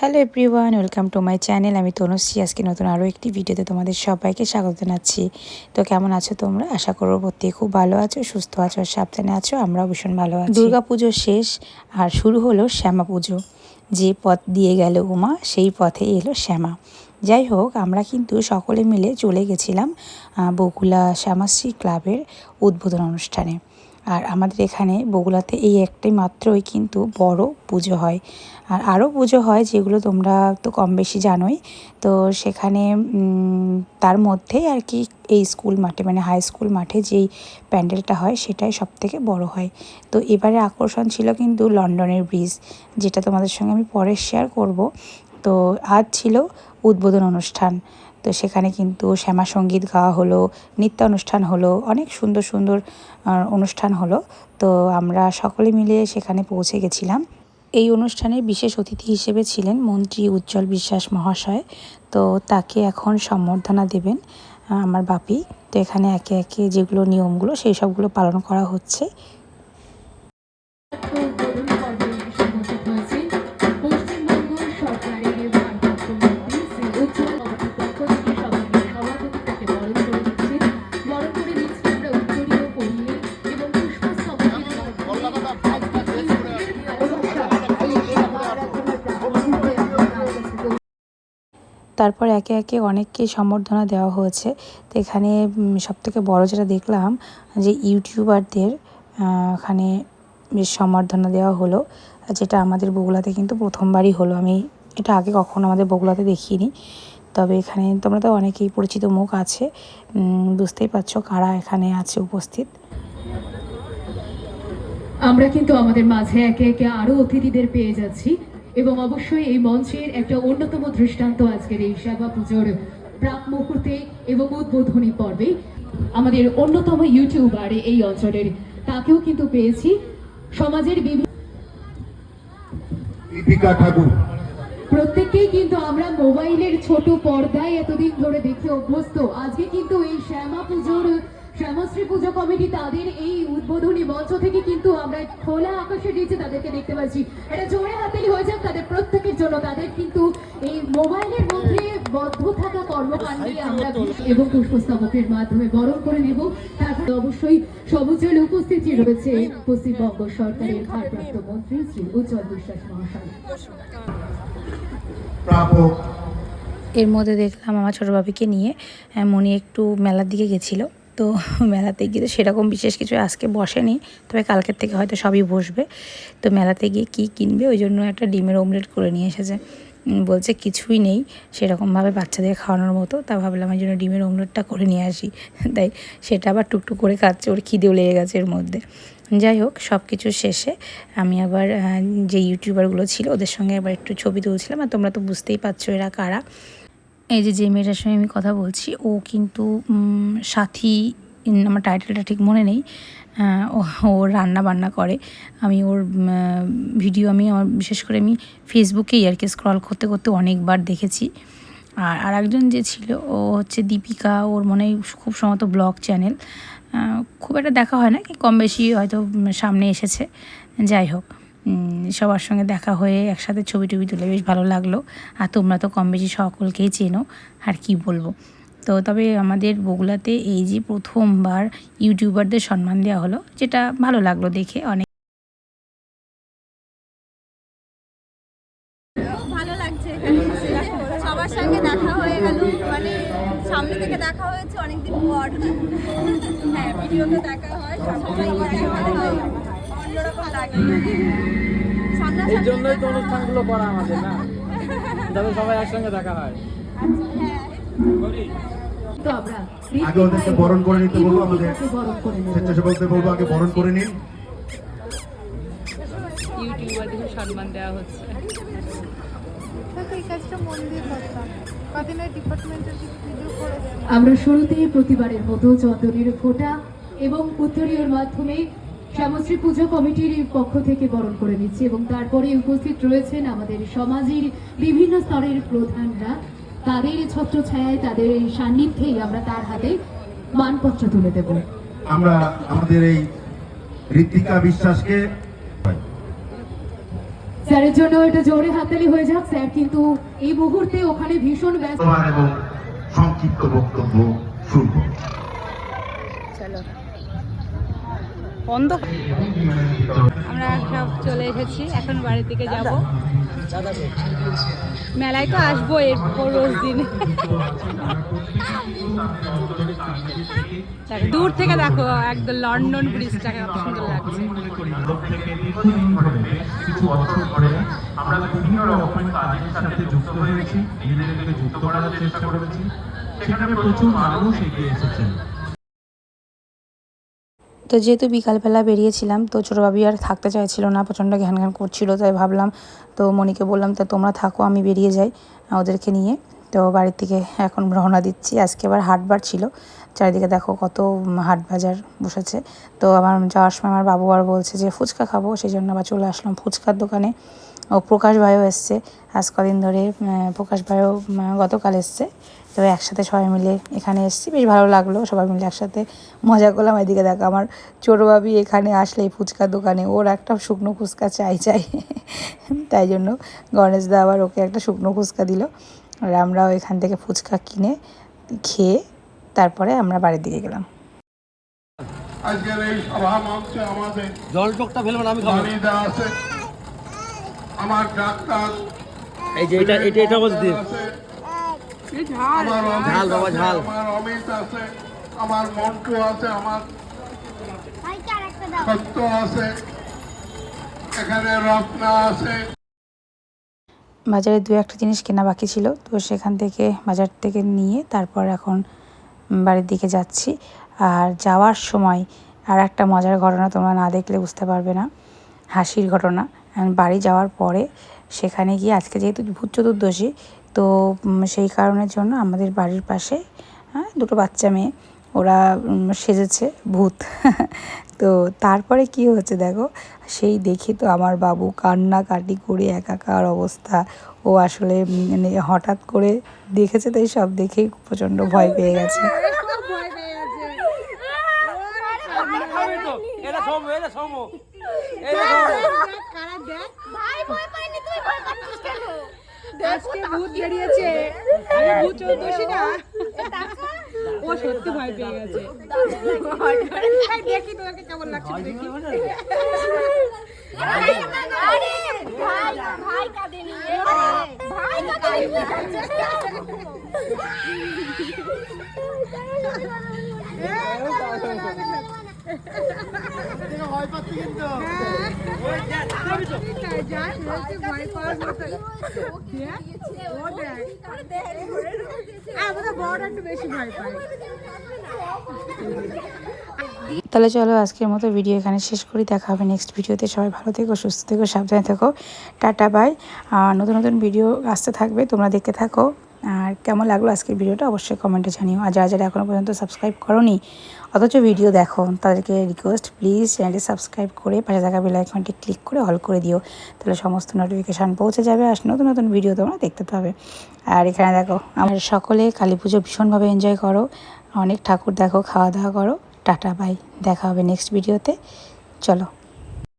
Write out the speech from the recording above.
Hello everyone, welcome to my channel. আমি তনুশ্রী। আজকে নতুন আরও একটি ভিডিওতে তোমাদের সবাইকে স্বাগত জানাচ্ছি। তো কেমন আছো তোমরা? আশা করব প্রত্যেকে খুব ভালো আছো, সুস্থ আছো সাবধানে আছো। আমরাও ভীষণ ভালো আছি। দুর্গা পুজো শেষ আর শুরু হলো শ্যামা পুজো। যে পথ দিয়ে গেল উমা, সেই পথে এলো শ্যামা। যাই হোক, আমরা কিন্তু সকলে মিলে চলে গেছিলাম বকুলা শ্যামাশ্রী ক্লাবের উদ্বোধন অনুষ্ঠানে। আর আমাদের এখানে বগুলাতে এই একটাই মাত্রই কিন্তু বড় পুজো হয়। আর আরও পুজো হয় যেগুলো তোমরা তো কম বেশি জানোই। তো সেখানে তার মধ্যেই আর কি এই স্কুল মাঠে মানে হাই স্কুল মাঠে যেই প্যান্ডেলটা হয় সেটাই সব থেকে বড় হয়। তো এবারে আকর্ষণ ছিল কিন্তু লন্ডনের ব্রিজ, যেটা তোমাদের সঙ্গে আমি পরে শেয়ার করব। তো আজ ছিল উদ্বোধন অনুষ্ঠান। তো সেখানে কিন্তু শ্যামা সংগীত গাওয়া হলো নৃত্য অনুষ্ঠান হলো, অনেক সুন্দর সুন্দর অনুষ্ঠান হলো। তো আমরা সকলে মিলে সেখানে পৌঁছে গেছিলাম। এই অনুষ্ঠানে বিশেষ অতিথি হিসেবে ছিলেন মন্ত্রী উজ্জ্বল বিশ্বাস মহাশয়। তো তাকে এখন সম্বর্ধনা দেবেন আমার বাপি। তো এখানে একে একে যেগুলো নিয়মগুলো, সেই সবগুলো পালন করা হচ্ছে। তারপর একে একে অনেককে সম্বর্ধনা দেওয়া হয়েছে। তো এখানে সব থেকে বড়ো যেটা দেখলাম, যে ইউটিউবারদের এখানে বেশ সম্বর্ধনা দেওয়া হলো। যেটা আমাদের বগুলাতে কিন্তু প্রথমবারই হলো। আমি এটা আগে কখনো আমাদের বগুলাতে দেখিনি। তবে এখানে তোমরা তো অনেকেই পরিচিত মুখ আছে। বুঝতেই পারছ কারা এখানে আছে উপস্থিত। আমরা কিন্তু আমাদের মাঝে একে একে আরও অতিথিদের পেয়ে যাচ্ছি। এবং অবশ্যই এই মঞ্চের একটা অন্যতম দৃষ্টান্ত আজকের এই সেবা পুজোর প্রাক মুহূর্তে এবং উদ্বোধনী পর্বে। আমাদের অন্যতম ইউটিউবার এই অঞ্চলের তাকেও কিন্তু পেয়েছি। সমাজের বিভিন্ন দীপিকা ঠাকুর। প্রত্যেককেই কিন্তু আমরা মোবাইলের ছোট পর্দায় এতদিন ধরে দেখে অভ্যস্ত। আজকে কিন্তু এই শ্যামা পুজোর শ্যামাশ্রী পুজো কমিটি তাদের এই উদ্বোধনী মঞ্চ থেকে কিন্তু আমরা খোলা আকাশের নিচে তাদেরকে দেখতে পাচ্ছি। এটা জোরে হাতালি হয়ে যাক তাদের প্রত্যেকের জন্য। তাদের কিন্তু এই মোবাইলের মধ্যে বদ্ধ থাকা কর্মকাণ্ডে আমরা এবং পুষ্পস্তবকের মাধ্যমে বরণ করে নেব। তারপরে অবশ্যই সবুজের উপস্থিতি রয়েছে পশ্চিমবঙ্গ সরকারের ভারপ্রাপ্ত মন্ত্রী শ্রী উজ্জ্বল বিশ্বাস মহাশয়। এর মধ্যে দেখলাম আমার ছোটো বাপিকে নিয়ে মনি একটু মেলার দিকে গেছিল। তো মেলাতে গিয়ে তো সেরকম বিশেষ কিছু আজকে বসেনি, তবে কালকের থেকে হয়তো সবই বসবে। তো মেলাতে গিয়ে কী কিনবে, ওই জন্য একটা ডিমের অমলেট করে নিয়ে এসেছে। বলছে কিছুই নেই, সেরকমভাবে বাচ্চাদের খাওয়ানোর মতো, তা ভাবলাম ওই জন্য ডিমের অমলেটটা করে নিয়ে আসি। তাই সেটা আবার টুকটুক করে খাচ্ছে, ওর খিদেও লেগে গেছে এর মধ্যে। যাই হোক সব কিছু শেষে আমি আবার যে ইউটিউবারগুলো ছিল, ওদের সঙ্গে আবার একটু ছবি তুলছিলাম, আর তোমরা তো বুঝতেই পারছ এরা কারা। এই যে যে মেয়েটার সঙ্গে আমি কথা বলছি, ও কিন্তু সাথী, আমার টাইটেলটা ঠিক মনে নেই ও রান্না বান্না করে। আমি ওর ভিডিও আমি আমার, বিশেষ করে আমি ফেসবুকেই আর কি স্ক্রল করতে করতে অনেকবার দেখেছি। আর আরেকজন যে ছিল, ও হচ্ছে দীপিকা, ওর মনে হয় খুব সম্ভবত ব্লগ চ্যানেল খুব একটা দেখা হয় না কি কম বেশি হয়তো সামনে এসেছে। যাই হোক। সবার সঙ্গে দেখা হয়ে একসাথে ছবি টবি তুলে বেশ ভালো লাগল। আর তোমরা তো কম বেশি সকলকেই চেনো, আর কি বলব? তো তবে আমাদের বগুলাতে এই যে প্রথমবার ইউটিউবারদের সম্মান দেওয়া হলো, যেটা ভালো লাগল দেখে। অনেক দেখা মানে দেখা হয়েছে অনেকদিন পর। হ্যাঁ ভিডিওতে দেখা হয় সবসময় দেখা হয়। অন্যরকম লাগে। এই জন্যই তো। অনুষ্ঠানগুলো করা আমাদের না? যাতে সবাই একসঙ্গে দেখা হয়। হ্যাঁ আমরা আগে ওদেরকে বরণ করে নিতে বলব আমাদের স্বেচ্ছাসেবকদের বলব আগে বরণ করে নিন। ইউটিউবারদের সম্মান দেওয়া হচ্ছে। আমরা শুরুতেই প্রতিবারের মতো চন্দনের ফোঁটা এবং উত্তরীয়র মাধ্যমে শ্যামশ্রী পুজো কমিটির পক্ষ থেকে বরণ করে নিচ্ছি এবং তারপরে উপস্থিত রয়েছেন আমাদের সমাজের বিভিন্ন স্তরের প্রধানরা। তাদের ছত্রছায়ায় তাদের এই সান্নিধ্যেই আমরা তার হাতে মানপত্র তুলে দেব। আমরা আমাদের এই ঋতিকা বিশ্বাসকে স্যারের জন্য একটু জোরে হাততালি হয়ে যাক স্যার কিন্তু এই মুহূর্তে ওখানে ভীষণ ব্যস্ত। এবং সংক্ষিপ্ত বক্তব্য শুনব চলো। বন্ধ। আমরা সব চলে এসেছি, এখন বাড়ির দিকে যাব। মেলায় তো আসব এরপর রোজ দিন। দূর থেকে দেখো, একদম লন্ডন ব্রিজটাকে কত সুন্দর লাগছে। সেখানে প্রচুর মানুষ এগিয়ে এসেছেন। তো যেহেতু বিকালবেলা বেরিয়েছিলাম, তো ছোটো বাবি আর থাকতে চাইছিল না, প্রচণ্ড ঘ্যান ঘ্যান করছিল, তাই ভাবলাম, তো মনিকে বললাম, তো তোমরা থাকো, আমি বেরিয়ে যাই ওদেরকে নিয়ে। তো বাড়ির থেকে এখন রওনা দিচ্ছি। আজকে আবার হাটবার ছিল, চারিদিকে দেখো কত হাট বাজার বসেছে। তো আমার যাওয়ার সময় আমার বাবু আর বলছে যে, ফুচকা খাব, সেই জন্য আবার চলে আসলাম ফুচকার দোকানে। ও প্রকাশ ভাইও এসছে। আজ কদিন ধরে প্রকাশ ভাইও গতকাল এসছে। তো একসাথে সবাই মিলে এখানে এসেছি। বেশ ভালো লাগল সবাই মিলে একসাথে। মজা করলাম এদিকে দেখো আমার ছোটো ভাবি এখানে আসলে এই ফুচকার দোকানে। ওর একটা শুকনো ফুচকা চাই চাই। তাই জন্য গণেশ দা আবার ওকে একটা শুকনো ফুচকা দিল। আর আমরাও এখান থেকে ফুচকা কিনে খেয়ে তারপরে আমরা বাড়ির দিকে গেলাম। আজকের এই সভা মঞ্চে আমাদের জল টকটা ফেলবেন আমি আছে। আমার ডাক্তার এই যে এটা এটা এটা ঝাল। বাবা, ঝাল। আমার অমিত আছে আমার মন্টু আছে আমার সত্য আছে এখানে রত্না আছে। বাজারে দু একটা জিনিস কেনা বাকি ছিল তো সেখান থেকে বাজার থেকে নিয়ে তারপর এখন বাড়ির দিকে যাচ্ছি। আর যাওয়ার সময় আর একটা মজার ঘটনা তোমরা না দেখলে বুঝতে পারবে না হাসির ঘটনা। বাড়ি যাওয়ার পরে সেখানে গিয়ে আজকে যেহেতু ভূত চতুর্দশী তো সেই কারণের জন্য আমাদের বাড়ির পাশে হ্যাঁ, দুটো বাচ্চা মেয়ে ওরা সেজেছে ভূত। তো তারপরে কি হচ্ছে দেখো সেই দেখে তো আমার বাবু কান্নাকাটি করে একাকার অবস্থা। ও আসলে মানে হঠাৎ করে দেখেছে তাই সব দেখেই প্রচণ্ড ভয় পেয়ে গেছে। এটা সম এটা সম ভাই ভয় পাইনি তুই ভয় পাচ্ছিস কেন? আজকে ভূত বেরিয়েছে। আমি ভূত চৌদশী না? ও সত্যি ভয় পেয়ে গেছে। দেখি তোকে কেমন লাগছে দেখি। ভাই তাহলে চলো আজকের মতো ভিডিও এখানে শেষ করি। দেখা হবে নেক্সট ভিডিওতে। সবাই ভালো থেকো, সুস্থ থেকো, সাবধানে থেকো। টাটা বাই নতুন নতুন ভিডিও আসতে থাকবে, তোমরা দেখতে থাকো। আর কেমন লাগল আজকের ভিডিওটা অবশ্যই কমেন্টে জানিও। আর যারা যারা এখনও পর্যন্ত সাবস্ক্রাইব করোনি, অথচ ভিডিও দেখো, তাদেরকে রিকোয়েস্ট প্লিজ চ্যানেলটি সাবস্ক্রাইব করে পাশে থাকা আইকনটি ক্লিক করে অল করে দিও। তাহলে সমস্ত নোটিফিকেশান পৌঁছে যাবে আর নতুন নতুন ভিডিও তোমরা দেখতে পাবে। আর এখানে দেখো, আমার সকলে কালী পুজো ভীষণভাবে এনজয় করো। অনেক ঠাকুর দেখো খাওয়া দাওয়া করো। টাটা বাই দেখা হবে নেক্সট ভিডিওতে চলো।